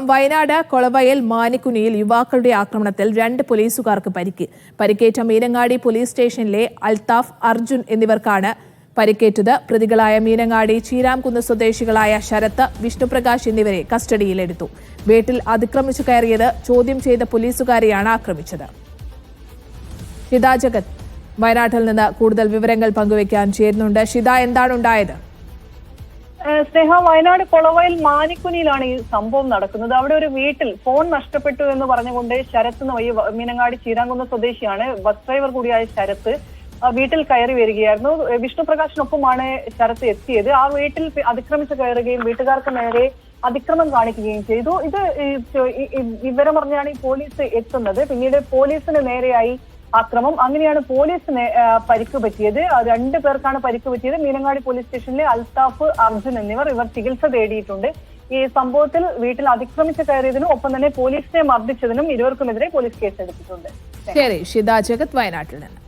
വയനാട് കൊളവയൽ മാനിക്കുനിയിൽ യുവാക്കളുടെ ആക്രമണത്തിൽ രണ്ട് പോലീസുകാർക്ക് പരിക്ക്. പരിക്കേറ്റ മീനങ്ങാടി പോലീസ് സ്റ്റേഷനിലെ അൽതാഫ് അർജുൻ എന്നിവർക്കാണ് പരിക്കേറ്റത്. പ്രതികളായ മീനങ്ങാടി ചീരാംകുന്ന് സ്വദേശികളായ ശരത്ത് വിഷ്ണുപ്രകാശ് എന്നിവരെ കസ്റ്റഡിയിലെടുത്തു. വീട്ടിൽ അതിക്രമിച്ചു കയറിയത് ചോദ്യം ചെയ്ത പോലീസുകാരെയാണ് ആക്രമിച്ചത്. ഷിത ജഗത് വയനാട്ടിൽ നിന്ന് കൂടുതൽ വിവരങ്ങൾ പങ്കുവയ്ക്കാൻ ചേരുന്നുണ്ട്. ഷിത എന്താണ് ഉണ്ടായത്? സ്നേഹ വയനാട് കൊളവയൽ മാനിക്കുനിയിലാണ് ഈ സംഭവം നടക്കുന്നത്. അവിടെ ഒരു വീട്ടിൽ ഫോൺ നഷ്ടപ്പെട്ടു എന്ന് പറഞ്ഞുകൊണ്ട് ശരത്ത് എന്ന് ഈ മീനങ്ങാടി ചീരാങ്കുന്ന് സ്വദേശിയാണ്. ബസ് ഡ്രൈവർ കൂടിയായ ശരത്ത് വീട്ടിൽ കയറി വരികയായിരുന്നു. വിഷ്ണുപ്രകാശിനൊപ്പമാണ് ശരത്ത് എത്തിയത്. ആ വീട്ടിൽ അതിക്രമിച്ച് കയറുകയും വീട്ടുകാർക്ക് നേരെ അതിക്രമം കാണിക്കുകയും ചെയ്തു. ഇത് വിവരം പറഞ്ഞാണ് ഈ പോലീസ് എത്തുന്നത്. പിന്നീട് പോലീസിന് നേരെയായി ആക്രമം അങ്ങനെയാണ് പോലീസിന് പരിക്ക് പറ്റിയത്. രണ്ടു രണ്ട് പേർക്കാണ് പരിക്ക് പറ്റിയത്. മീനങ്ങാടി പോലീസ് സ്റ്റേഷനിലെ അൽത്താഫ് അർജുൻ എന്നിവർ ഇവർ ചികിത്സ തേടിയിട്ടുണ്ട്. ഈ സംഭവത്തിൽ വീട്ടിൽ അതിക്രമിച്ച് കയറിയതിനും ഒപ്പം തന്നെ പോലീസിനെ മർദ്ദിച്ചതിനും ഇരുവർക്കുമെതിരെ പോലീസ് കേസെടുത്തിട്ടുണ്ട്. ശരി ഷിത ജഗത് വയനാട്ടിൽ നിന്ന്.